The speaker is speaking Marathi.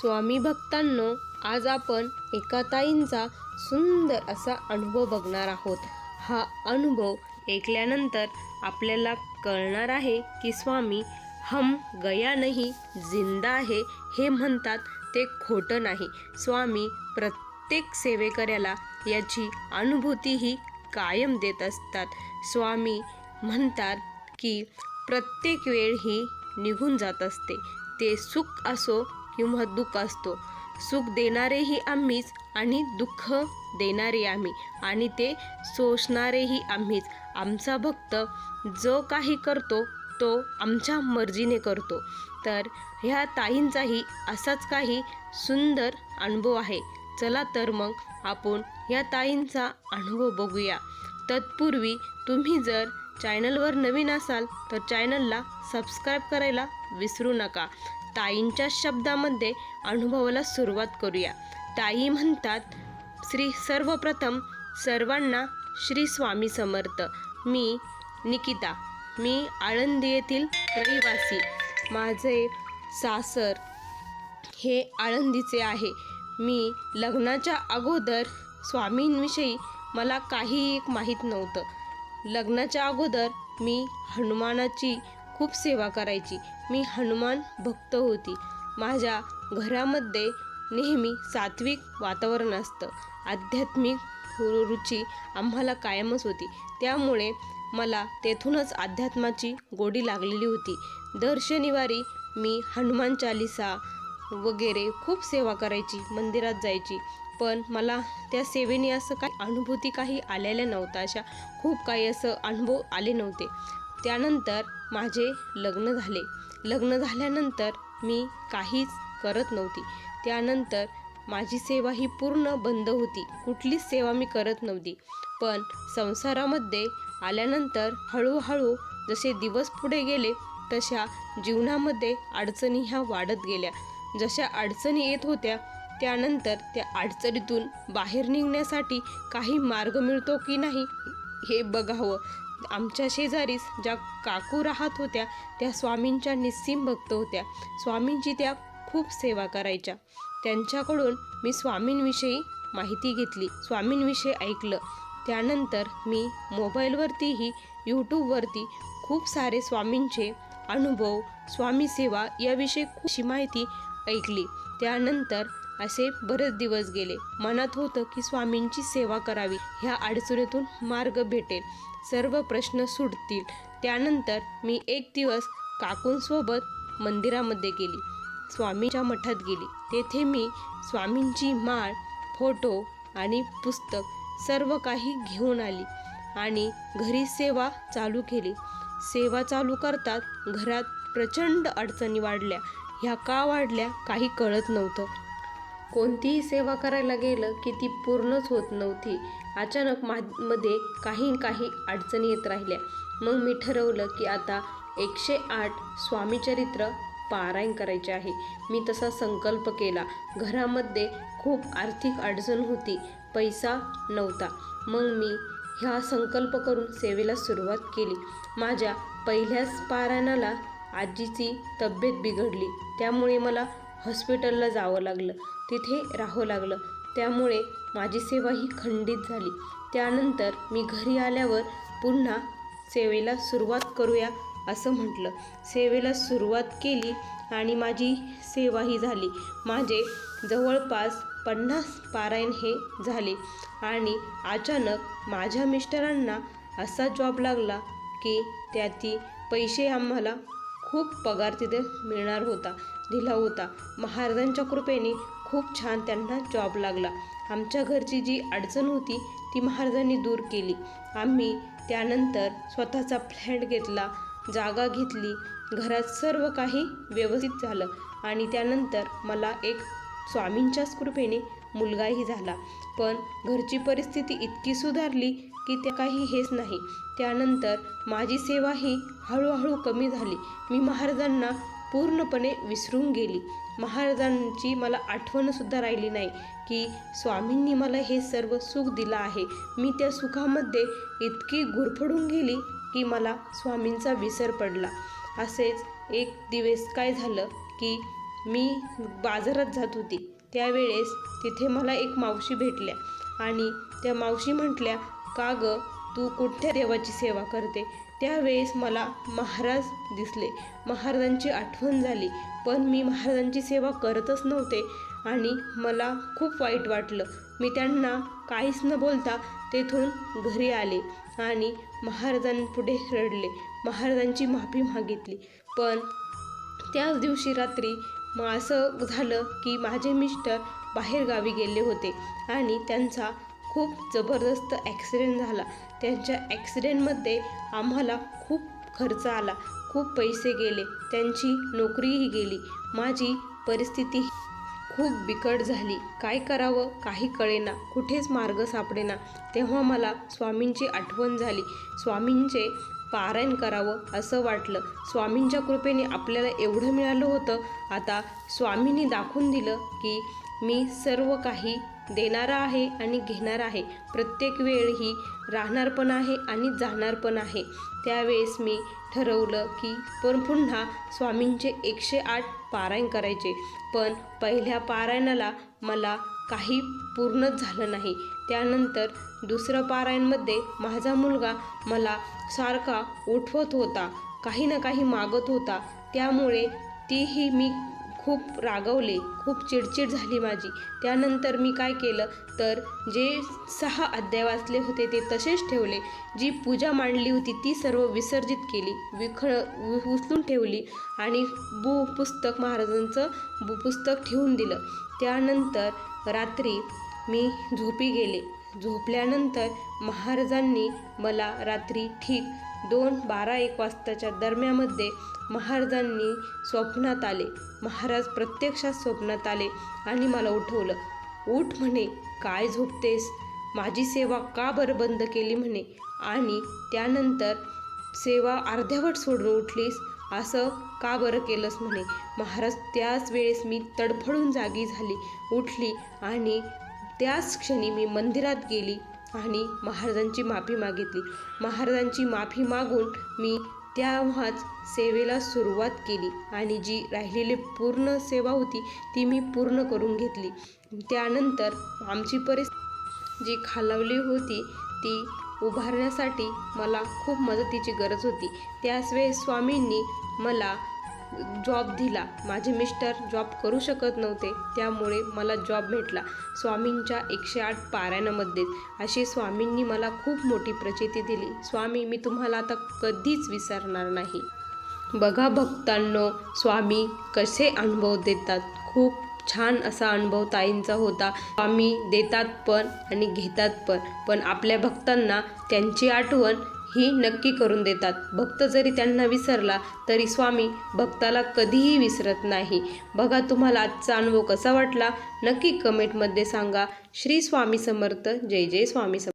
स्वामी भक्तांनो आज आपण एका ताईंचा सुंदर असा अनुभव बघणार आहोत. हा अनुभव ऐकल्यानंतर आपल्याला कळणार आहे की स्वामी हम गया नाही जिंदा आहे हे म्हणतात ते खोटं नाही. स्वामी प्रत्येक सेवेकऱ्याला याची अनुभूतीही कायम देत असतात. स्वामी म्हणतात की प्रत्येक वेळ ही निघून जात असते. ते सुख असो किंवा दुःख असतो. सुख देणारेही आम्हीच आणि दुःख देणारे आम्ही. आणि ते सोसणारेही आम्हीच. आमचा भक्त जो काही करतो तो आमच्या मर्जीने करतो. तर ह्या ताईंचाही असाच काही सुंदर अनुभव आहे. चला तर मग आपण या ताईंचा अनुभव बघूया. तत्पूर्वी तुम्ही जर चॅनलवर नवीन असाल तर चॅनलला सबस्क्राईब करायला विसरू नका. ताईंच्या शब्दामध्ये अनुभवाला सुरुवात करूया. ताई म्हणतात श्री सर्वप्रथम सर्वांना श्री स्वामी समर्थ. मी निकिता. मी आळंदी येथील रहिवासी. माझे सासर हे आळंदीचे आहे. मी लग्नाच्या अगोदर स्वामींविषयी मला काही एक माहीत नव्हतं. लग्नाच्या अगोदर मी हनुमानाची खूप सेवा करायची. मी हनुमान भक्त होती. माझ्या घरामध्ये नेहमी सात्विक वातावरण असतं. आध्यात्मिक रुची आम्हाला कायमच होती. त्यामुळे मला तेथूनच अध्यात्माची गोडी लागलेली होती. दर शनिवारी मी हनुमान चालिसा वगैरे खूप सेवा करायची मंदिरात जायची. पण मला त्या सेवेने असं काही अनुभूती काही आलेल्या नव्हत्या. अशा खूप काही असं अनुभव आले नव्हते. त्यानंतर माझे लग्न झाले. लग्न झाल्यानंतर मी काहीच करत नव्हती. त्यानंतर माझी सेवा ही पूर्ण बंद होती. कुठलीच सेवा मी करत नव्हती. पण संसारामध्ये आल्यानंतर हळूहळू जसे दिवस पुढे गेले तशा जीवनामध्ये अडचणी ह्या वाढत गेल्या. जशा अडचणी येत होत्या त्यानंतर त्या अडचणीतून बाहेर निघण्यासाठी काही मार्ग मिळतो की नाही हे बघावं. आमच्या शेजारीच ज्या काकू राहत होत्या त्या स्वामींच्या निस्सीम भक्त होत्या. स्वामींची त्या खूप सेवा करायच्या. त्यांच्याकडून मी स्वामींविषयी माहिती घेतली. स्वामींविषयी ऐकलं. त्यानंतर मी मोबाईलवरतीही यूट्यूबवरती खूप सारे स्वामींचे अनुभव स्वामी सेवा याविषयी खूपशी माहिती ऐकली. त्यानंतर असे बरेच दिवस गेले. मनात होतं की स्वामींची सेवा करावी ह्या अडचणीतून मार्ग भेटेल. सर्व प्रश्न सुटतील. त्यानंतर मी एक दिवस काकूंसोबत मंदिरामध्ये गेली. स्वामीच्या मठात गेली. तेथे मी स्वामींची माळ फोटो आणि पुस्तक सर्व काही घेऊन आली आणि घरी सेवा चालू केली. सेवा चालू करतात घरात प्रचंड अडचणी वाढल्या. ह्या का वाढल्या काही कळत नव्हतं. कोणतीही सेवा करायला गेलं की ती पूर्णच होत नव्हती. अचानक मा मध्ये काही काही अडचणी येत राहिल्या. मग मी ठरवलं की आता एकशे आठ स्वामीचरित्र पारायण करायचे आहे. मी तसा संकल्प केला. घरामध्ये खूप आर्थिक अडचण होती. पैसा नव्हता. मग मी ह्या संकल्प करून सेवेला सुरुवात केली. माझ्या पहिल्याच पारायणाला आजीची तब्येत बिघडली. त्यामुळे मला हॉस्पिटलला जावं लागलं. तिथे राहावं लागलं. त्यामुळे माझी सेवा ही खंडित झाली. त्यानंतर मी घरी आल्यावर पुन्हा सेवेला सुरुवात करूया असं म्हटलं. सेवेला सुरुवात केली आणि माझी सेवा ही झाली. माझे जवळपास पन्नास पारायण हे झाले. आणि अचानक माझ्या मिस्टरांना असा जॉब लागला की त्याती पैसे आम्हाला खूप पगार तिथे मिळणार होता दिला होता. महाराजांच्या कृपेने खूप छान त्यांना जॉब लागला. आमच्या घरची जी अडचण होती ती महाराजांनी दूर केली. आम्ही त्यानंतर स्वतःचा फ्लॅट घेतला जागा घेतली. घरात सर्व काही व्यवस्थित झालं आणि त्यानंतर मला एक स्वामींच्याच कृपेने मुलगाही झाला. पण घरची परिस्थिती इतकी सुधारली की त्या काही हेच नाही. त्यानंतर माझी सेवा ही हळूहळू कमी झाली. मी महाराजांना पूर्णपणे विसरून गेली. महाराजांची मला आठवणसुद्धा राहिली नाही की स्वामींनी मला हे सर्व सुख दिलं आहे. मी त्या सुखामध्ये इतकी गुरफडून गेली की मला स्वामींचा विसर पडला. असेच एक दिवस काय झालं की मी बाजारात जात होती. त्यावेळेस तिथे मला एक मावशी भेटल्या आणि त्या मावशी म्हटल्या का ग? तू कुठल्या देवाची सेवा करते? त्यावेळेस मला महाराज दिसले. महाराजांची आठवण झाली पण मी महाराजांची सेवा करतच नव्हते आणि मला खूप वाईट वाटलं. मी त्यांना काहीच न बोलता तेथून घरी आले आणि महाराजांपुढे रडले. महाराजांची माफी मागितली. पण त्याच दिवशी रात्री मग असं झालं की माझे मिस्टर बाहेरगावी गेले होते आणि त्यांचा खूप जबरदस्त ॲक्सिडेंट झाला. त्यांच्या ॲक्सिडेंटमध्ये आम्हाला खूप खर्च आला. खूप पैसे गेले. त्यांची नोकरीही गेली. माझी परिस्थिती खूप बिकट झाली. काय करावं? काही कळेना. कुठेच मार्ग सापडेना. तेव्हा मला स्वामींची आठवण झाली. स्वामींचे पारायण करावं असं वाटलं. स्वामींच्या कृपेने आपल्याला एवढं मिळालं होतं. आता स्वामींनी दाखवून दिलं की मी सर्व काही देणारा आहे आणि घेणार आहे. प्रत्येक वेळ ही राहणार पण आहे आणि जाणार पण आहे. त्यावेळेस मी ठरवलं की पण पुन्हा स्वामींचे एकशे आठ पारायण करायचे. पण पहिल्या पारायणाला मला काही पूर्णच झालं नाही. त्यानंतर दुसरं पारायणमध्ये माझा मुलगा मला सारखा उठवत होता काही ना काही मागत होता. त्यामुळे तीही मी खूप रागवले खूप चिडचिड झाली माझी. त्यानंतर मी काय केलं तर जे सहा अध्याय वाचले होते ते तसेच ठेवले. जी पूजा मांडली होती ती सर्व विसर्जित केली विखळ उ- उचलून ठेवली आणि बु पुस्तक महाराजांचं बु पुस्तक ठेवून दिलं. त्यानंतर रात्री मी झोपी गेले. झोपल्यानंतर महाराजांनी मला रात्री ठीक दोन बारा एक वाजताच्या दरम्यामध्ये महाराजांनी स्वप्नात आले. महाराज प्रत्यक्षात स्वप्नात आले आणि मला उठवलं. उठ म्हणे काय झोपतेस? माझी सेवा का बरं बंद केली म्हणे? आणि त्यानंतर सेवा अर्ध्यावट सोडून उठलीस? असं का बरं केलंस म्हणे? महाराज त्याच वेळेस मी तडफडून जागी झाली उठली आणि त्याच क्षणी मी मंदिरात गेली आणि महाराजांची माफी मागितली. महाराजांची माफी मागून मी तेव्हाच सेवेला सुरुवात केली आणि जी राहिलेली पूर्ण सेवा होती ती मी पूर्ण करून घेतली. त्यानंतर आमची परिस्थिती जी खालावली होती ती उभारण्यासाठी मला खूप मदतीची गरज होती. त्याच वेळेस स्वामींनी मला जॉब दिला. माझे मिस्टर जॉब करू शकत नव्हते. त्यामुळे मला जॉब भेटला. स्वामींच्या एकशे आठ पारायणामध्येच अशी स्वामींनी मला खूप मोठी प्रचिती दिली. स्वामी मी तुम्हाला आता कधीच विसरणार नाही. बघा भक्तांनो स्वामी कसे अनुभव देतात. खूप छान असा अनुभव ताईंचा होता. स्वामी देतात पण आणि घेतात पण. पण आपल्या भक्तांना त्यांची आठवण ही नक्की करून देतात. भक्त जरी त्यांना विसरला तरी स्वामी भक्ताला कधीही विसरत नाही. बघा तुम्हाला आजचा अनुभव कसा वाटला? नक्की कमेंटमध्ये सांगा. श्री स्वामी समर्थ. जय जय स्वामी समर्थ.